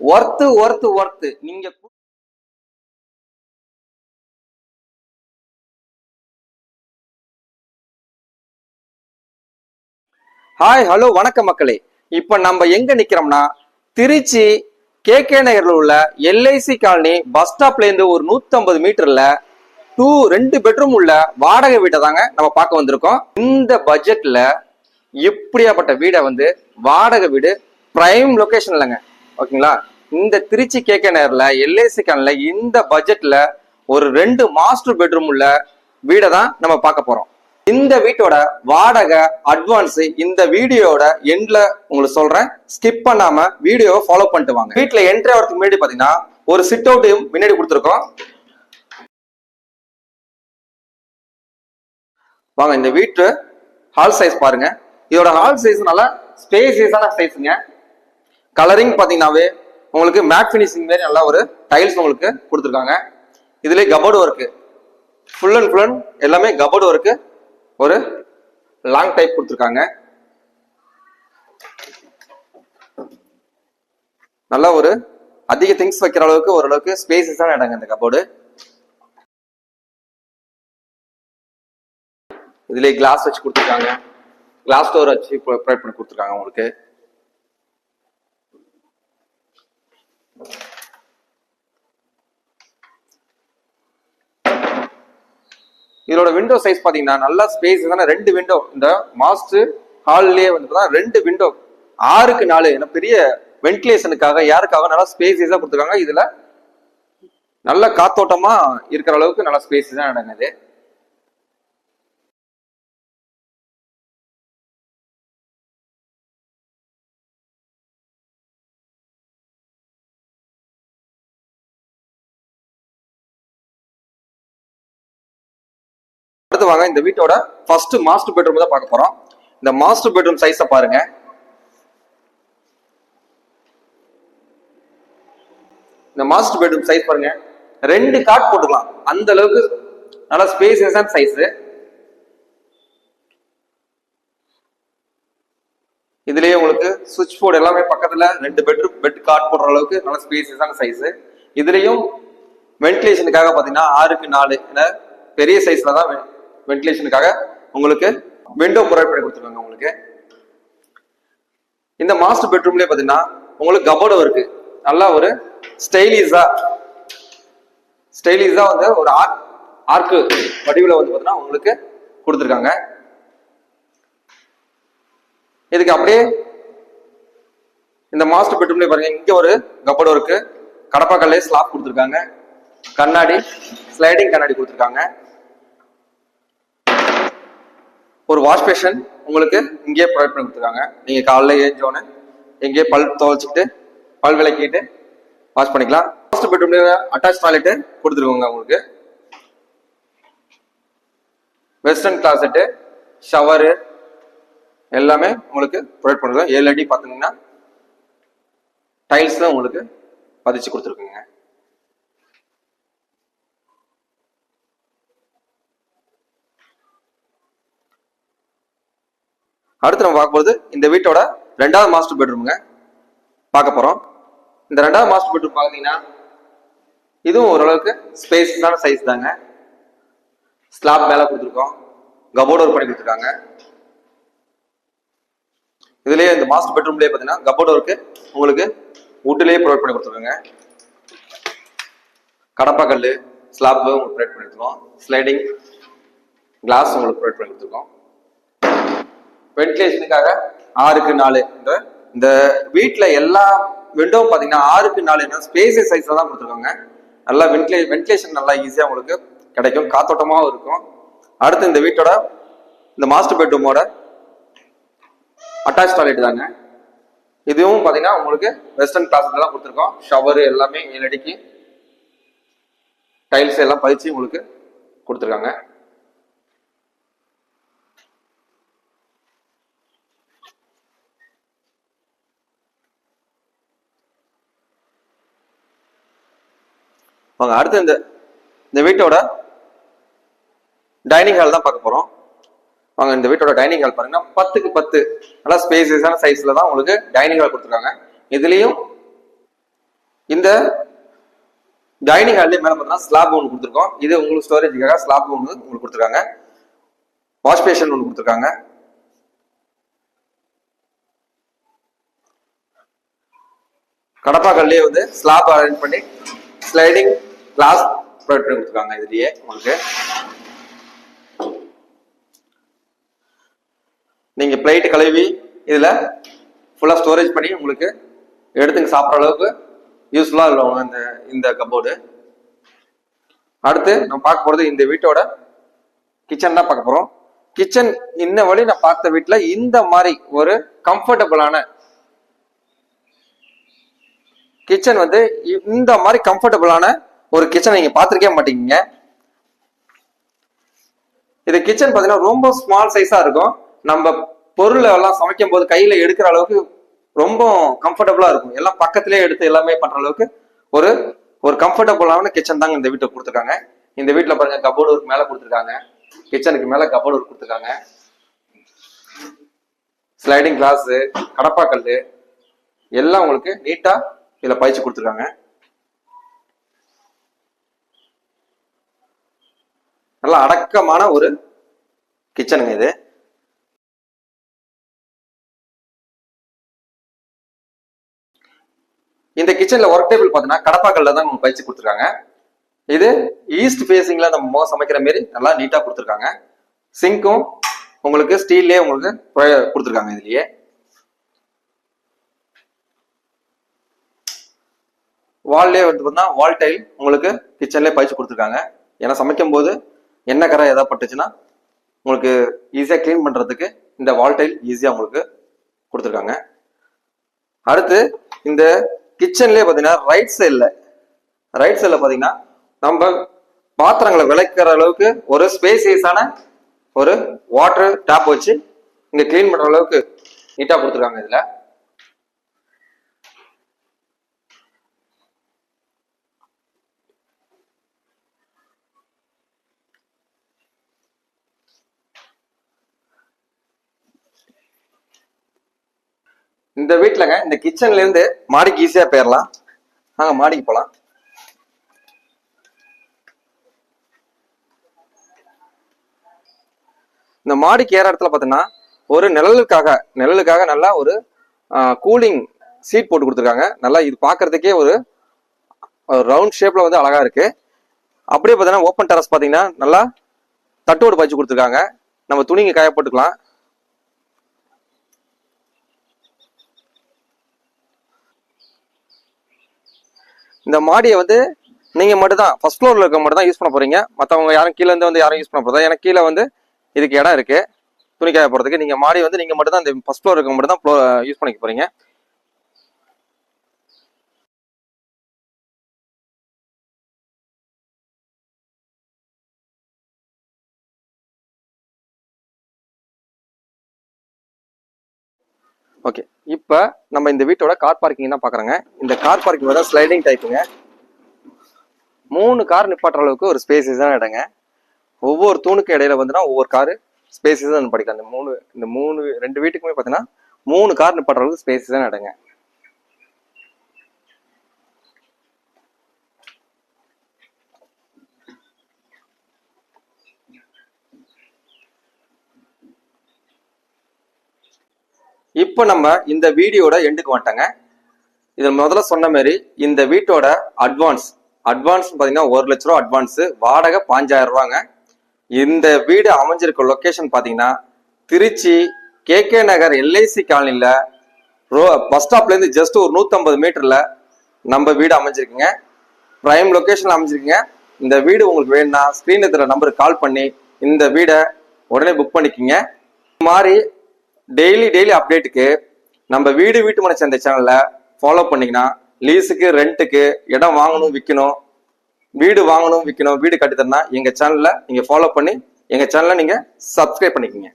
Worth worth worth நீங்க hi hello வணக்கம் மக்களே. இப்ப நம்ம எங்க நிக்கிறோம்னா திருச்சி கே கே நகர்ல உள்ள எல்ஐசி காலனி பஸ் ஸ்டாப்ல இருந்து ஒரு 150 மீட்டர்ல டூ ரெண்டு பெட்ரூம் உள்ள வாடகை வீட்டை தாங்க நம்ம பார்க்க வந்திருக்கோம். இந்த பட்ஜெட்ல இப்படியாப்பட்ட வீடை வந்து வாடகை வீடு பிரைம் லொகேஷன் இல்லைங்க. ஓகேங்களா? இந்த திருச்சி கேக்க நேரில் எல்ஐசி காலனில இந்த பட்ஜெட்ல ஒரு ரெண்டு மாஸ்டர் பெட்ரூம் உள்ள வீடை தான் நம்ம பார்க்க போறோம். இந்த வீட்டோட வாடகை அட்வான்ஸ் இந்த வீடியோட எண்ட்ல உங்களுக்கு சொல்றேன். ஸ்கிப் பண்ணாம வீடியோவை ஃபாலோ பண்ணிட்டு வாங்க. வீட்டுல என்ட்ரி ஆகிறதுக்கு முன்னாடி பாத்தீங்கன்னா ஒரு சிட் அவுட்டையும் முன்னாடி கொடுத்துருக்கோம். வாங்க இந்த வீட்டு ஹால் சைஸ் பாருங்க. இதோட ஹால் சைஸ் நல்லா ஸ்பேசியஸான சைஸுங்க கலரிங் பார்த்தீங்கன்னாவே உங்களுக்கு மேட் ஃபினிஷிங் மாதிரி நல்லா ஒரு டைல்ஸ் உங்களுக்கு கொடுத்துருக்காங்க. இதுலேயே cupboard work full and full and எல்லாமே கபோர்டு ஒர்க்கு ஒரு லாங் டைப் கொடுத்துருக்காங்க. நல்லா ஒரு அதிக திங்ஸ் வைக்கிற அளவுக்கு ஓரளவுக்கு ஸ்பேசஸான இடங்க இந்த கபோர்டு இதுலேயே கிளாஸ் வச்சு கொடுத்துருக்காங்க. கிளாஸ் டோர் வச்சு ப்ரொவைட் பண்ணி கொடுத்துருக்காங்க உங்களுக்கு. இதோட விண்டோ சைஸ் பார்த்தீங்கன்னா நல்லா ஸ்பேஸ் தானே ரெண்டு விண்டோ இந்த மாஸ்டர் ஹால்லயே வந்து ரெண்டு விண்டோ ஆறுக்கு நாலு. ஏன்னா பெரிய வென்டிலேஷனுக்காக யாருக்காக நல்லா ஸ்பேசியஸா கொடுத்துருக்காங்க. இதுல நல்ல காத்தோட்டமா இருக்கிற அளவுக்கு நல்லா ஸ்பேஸ் தான் நடங்குது அடுத்து வாங்க இந்த வீட்டோட ஃபர்ஸ்ட் மாஸ்டர் பெட்ரூம் தான் பார்க்க போறோம். இந்த மாஸ்டர் பெட்ரூம் சைஸை பாருங்க. இந்த மாஸ்டர் பெட்ரூம் சைஸ் பாருங்க. ரெண்டு காட் போட்டுக்கலாம். அந்த அளவுக்கு நல்லா ஸ்பேஸ் சைஸ் இதுலயே உங்களுக்கு சுவிட்ச் போர்டு எல்லாமே பக்கத்துல ரெண்டு பெட்ரூம் பெட் காட் போடுற அளவுக்கு நல்ல ஸ்பேசியஸான சைஸ் இதுலயும் வென்டிலேஷனுக்காக பாத்தீங்கன்னா ஆறுக்கு நாலு பெரிய சைஸ்ல தான் வென்டிலேஷனுக்காக உங்களுக்கு விண்டோ ப்ரொவைட் பண்ணி கொடுத்துருக்காங்க உங்களுக்கு. இந்த மாஸ்டர் பெட்ரூம்லேயே பார்த்தீங்கன்னா உங்களுக்கு கபோர்டு இருக்கு. நல்லா ஒரு ஸ்டைலிஷா ஸ்டைலிஷா வந்து ஒரு ஆர்க் ஆர்க்கு வடிவில் வந்து பார்த்தீங்கன்னா உங்களுக்கு கொடுத்துருக்காங்க. இதுக்கு அப்படியே இந்த மாஸ்டர் பெட்ரூம்லேயே பாருங்க இங்க ஒரு கபோர்டு இருக்கு. கடப்பாக்கல்லே ஸ்லாப் கொடுத்துருக்காங்க. கண்ணாடி ஸ்லைடிங் கண்ணாடி கொடுத்துருக்காங்க. ஒரு வாஷ் பேஷன் உங்களுக்கு இங்கேயே ப்ரொவைட் பண்ணி கொடுத்துருக்காங்க. நீங்கள் காலைல ஏஞ்சோன்னு எங்கேயே பல் துவைச்சிக்கிட்டு பல் விளக்கிட்டு வாஷ் பண்ணிக்கலாம். மாஸ்டர் பெட்ரூம்ல அட்டாச் டாய்லெட் கொடுத்துருக்கோங்க உங்களுக்கு. வெஸ்டர்ன் கிளாசெட்டு ஷவரு எல்லாமே உங்களுக்கு ப்ரொவைட் பண்ணுறோம் ஏழு அடி பார்த்தீங்கன்னா டைல்ஸ் தான் உங்களுக்கு பதிச்சு கொடுத்துருக்குங்க. அடுத்து நம்ம பார்க்கும்போது இந்த வீட்டோட ரெண்டாவது மாஸ்டர் பெட்ரூமுங்க பார்க்க போறோம். இந்த ரெண்டாவது மாஸ்டர் பெட்ரூம் பார்த்தீங்கன்னா இதுவும் ஓரளவுக்கு ஸ்பேஸான சைஸ் தாங்க. ஸ்லாப் மேலே கொடுத்துருக்கோம். கபோர்டு ஒர்க் பண்ணி கொடுத்துருக்காங்க. இதுலேயே இந்த மாஸ்டர் பெட்ரூம்லேயே பார்த்தீங்கன்னா கபோர்டு ஒர்க்கு உங்களுக்கு வுட்டிலேயே ப்ரொவைட் பண்ணி கொடுத்துருக்காங்க. கடப்பா ஸ்லாப் உங்களுக்கு ப்ரொவைட் பண்ணி கொடுத்துருக்கோம். ஸ்லைடிங் கிளாஸ் உங்களுக்கு ப்ரொவைட் பண்ணி கொடுத்துருக்கோம். வென்டிலேஷனுக்காக ஆறுக்கு நாலு இந்த இந்த வீட்டில் எல்லா விண்டோவும் பார்த்தீங்கன்னா ஆறுக்கு நாலு என்ன ஸ்பேசியஸ் சைஸில் தான் கொடுத்துருக்காங்க. நல்லா வென்டிலே வென்டிலேஷன் நல்லா ஈஸியாக உங்களுக்கு கிடைக்கும். காத்தோட்டமாகவும் இருக்கும். அடுத்து இந்த வீட்டோட இந்த மாஸ்டர் பெட்ரூமோட அட்டாச் டாய்லெட் தாங்க. இதுவும் பார்த்தீங்கன்னா உங்களுக்கு வெஸ்டர்ன் கிளாஸ்ல தான் கொடுத்துருக்கோம். ஷவர் எல்லாமே ஏழடிக்கு டைல்ஸ் எல்லாம் பதிச்சு உங்களுக்கு கொடுத்துருக்காங்க. வாங்க அடுத்து இந்த இந்த வீட்டோட டைனிங் ஹால் தான் பார்க்க போறோம். வாங்க இந்த வீட்டோட டைனிங் ஹால் பாருங்கன்னா பத்துக்கு பத்து நல்லா ஸ்பேசியஸான சைஸ்ல தான் உங்களுக்கு டைனிங் ஹால் கொடுத்துருக்காங்க. இதுலயும் இந்த டைனிங் ஹால்லே மேல பார்த்தீங்கன்னா ஸ்லாப் ஒன்று கொடுத்துருக்கோம். இது உங்களுக்கு ஸ்டோரேஜுக்காக ஸ்லாப் ஒன்று உங்களுக்கு கொடுத்துருக்காங்க. வாஷ் பேஷன் ஒன்று கொடுத்துருக்காங்க. கடப்பாக்கல்லே வந்து ஸ்லாப் அரேஞ்ச் பண்ணி ஸ்லைடிங் கிளாஸ் ப்ரொவைட் கொடுத்துருக்காங்க இதுலயே உங்களுக்கு. நீங்க பிளேட் கழுவி இதுல ஃபுல்லா ஸ்டோரேஜ் பண்ணி உங்களுக்கு எடுத்துங்க சாப்பிட்ற அளவுக்கு யூஸ்ஃபுல்லா இருக்கும் இந்த இந்த கப்போர்டு அடுத்து நம்ம பார்க்க போறது இந்த வீட்டோட கிச்சன் தான் பார்க்க போறோம். கிச்சன் இன்ன வழி நான் பார்த்த வீட்டுல இந்த மாதிரி ஒரு கம்ஃபர்டபுளான கிச்சன் வந்து இந்த மாதிரி கம்ஃபர்டபுளான ஒரு கிச்சன் நீங்க பார்த்துருக்கே மாட்டீங்க இது கிச்சன் பாத்தீங்கன்னா ரொம்ப ஸ்மால் சைஸா இருக்கும். நம்ம பொருளை எல்லாம் சமைக்கும் போது கையில எடுக்கிற அளவுக்கு ரொம்ப கம்ஃபர்டபுளா இருக்கும். எல்லாம் பக்கத்திலே எடுத்து எல்லாமே பண்ற அளவுக்கு ஒரு ஒரு கம்ஃபர்டபுளான கிச்சன் தாங்க இந்த வீட்டை கொடுத்துருக்காங்க. இந்த வீட்டுல பாருங்க கபோர்டு ஒர்க் மேல கொடுத்துருக்காங்க. கிச்சனுக்கு மேல கபோர்டு ஒர்க் கொடுத்துருக்காங்க. ஸ்லைடிங் கிளாஸ் கடப்பாக்கல் எல்லாம் உங்களுக்கு நீட்டா இதில் பயிற்சி கொடுத்துருக்காங்க. நல்லா அடக்கமான ஒரு கிச்சனுங்க இது. இந்த கிச்சன்ல ஒர்க் டேபிள் பார்த்தீங்கன்னா கடப்பாக்கல்ல தான் உங்களுக்கு பயிற்சி கொடுத்துருக்காங்க. இது ஈஸ்ட் ஃபேஸிங்ல நம்ம முகம் சமைக்கிற மாரி நல்லா நீட்டா கொடுத்துருக்காங்க. சிங்க்கும் உங்களுக்கு ஸ்டீல்லே உங்களுக்கு கொடுத்துருக்காங்க இதுலயே. வால்லே வந்து பார்த்தீங்கன்னா வால் டைல் உங்களுக்கு கிச்சன்லேயே பயிற்சி கொடுத்துருக்காங்க. ஏன்னா சமைக்கும் போது எண்ணெய் கரை எதா பட்டுச்சுன்னா உங்களுக்கு ஈஸியாக க்ளீன் பண்ணுறதுக்கு இந்த வால் டைல் ஈஸியாக உங்களுக்கு கொடுத்துருக்காங்க. அடுத்து இந்த கிச்சன்லேயே பார்த்தீங்கன்னா ரைட் சைடில் ரைட் சைடில் பார்த்தீங்கன்னா நம்ம பாத்திரங்களை விளக்கிற அளவுக்கு ஒரு ஸ்பேசியஸான ஒரு வாட்டர் டேப் வச்சு இங்கே க்ளீன் பண்ணுற அளவுக்கு நீட்டாக கொடுத்துருக்காங்க இதில். இந்த வீட்டிலங்க இந்த கிச்சன்ல இருந்து மாடிக்கு ஈஸியா போயிடலாம் நாங்க மாடிக்கு போலாம். இந்த மாடிக்கு ஏற இடத்துல பாத்தீங்கன்னா ஒரு நிழலுக்காக நிழலுக்காக நல்லா ஒரு கூலிங் சீட் போட்டு கொடுத்துருக்காங்க. நல்லா இது பார்க்கிறதுக்கே ஒரு ரவுண்ட் ஷேப்ல வந்து அழகா இருக்கு. அப்படியே பார்த்தீங்கன்னா ஓப்பன் டெரஸ் பார்த்தீங்கன்னா நல்லா தட்டோடு பாய்ச்சி கொடுத்துருக்காங்க. நம்ம துணிங்க காய இந்த மாடியை வந்து நீங்கள் மட்டும் தான் ஃபர்ஸ்ட் ஃப்ளோரில் இருக்க மட்டும் தான் யூஸ் பண்ண போகிறீங்க மற்றவங்க யாரும் கீழேருந்து வந்து யாரும் யூஸ் பண்ண போகிறதா ஏன்னா கீழே வந்து இதுக்கு இடம் இருக்குது துணிக்காய போகிறதுக்கு நீங்கள் மாடி வந்து நீங்கள் மட்டும் தான் இந்த ஃபர்ஸ்ட் ஃப்ளோர் இருக்க மட்டும் தான் யூஸ் பண்ணிக்க போகிறீங்க ஓகே இப்போ நம்ம இந்த வீட்டோட கார் பார்க்கிங் தான் பார்க்குறோங்க இந்த கார் பார்க்கிங் தான் ஸ்லைடிங் டைப்புங்க மூணு கார் நிப்பாட்டுற அளவுக்கு ஒரு ஸ்பேசஸான இடங்க. ஒவ்வொரு தூணுக்கு இடையில வந்துன்னா ஒவ்வொரு காரு ஸ்பேசஸ் படிக்கலாம். இந்த மூணு இந்த மூணு ரெண்டு வீட்டுக்குமே பார்த்தீங்கன்னா மூணு கார் நிப்பாட்டுற அளவுக்கு ஸ்பேசஸான இடங்க. இப்போ நம்ம இந்த வீடியோட எண்டுக்கு வந்துட்டோங்க. இதில் முதல்ல சொன்ன மாதிரி இந்த வீட்டோட அட்வான்ஸ் அட்வான்ஸ் பார்த்தீங்கன்னா ஒரு லட்ச ரூபா அட்வான்ஸு வாடகை பாஞ்சாயிரம் ரூபாங்க. இந்த வீடு அமைஞ்சிருக்க லொக்கேஷன் பார்த்தீங்கன்னா Trichy K K Nagar LIC காலனியில் ரோ பஸ் ஸ்டாப்லேருந்து ஜஸ்ட் ஒரு நூற்றம்பது மீட்டரில் நம்ம வீடு அமைஞ்சிருக்குங்க. ப்ரைம் லொக்கேஷனில் அமைஞ்சிருக்குங்க. இந்த வீடு உங்களுக்கு வேணும்னா ஸ்க்ரீனில் இருக்கிற நம்பருக்கு கால் பண்ணி இந்த வீடை உடனே புக் பண்ணிக்கோங்க. மாதிரி டெய்லி டெய்லி அப்டேட்டுக்கு நம்ம வீடு வீட்டு மனை சந்தை சேனலை ஃபாலோ பண்ணீங்கன்னா லீஸுக்கு ரெண்ட்டுக்கு இடம் வாங்கணும் விற்கணும் வீடு வாங்கணும் விற்கணும் வீடு கட்டித்தரனா எங்கள் சேனலில் நீங்கள் ஃபாலோ பண்ணி எங்கள் சேனலை நீங்கள் சப்ஸ்கிரைப் பண்ணிக்கோங்க.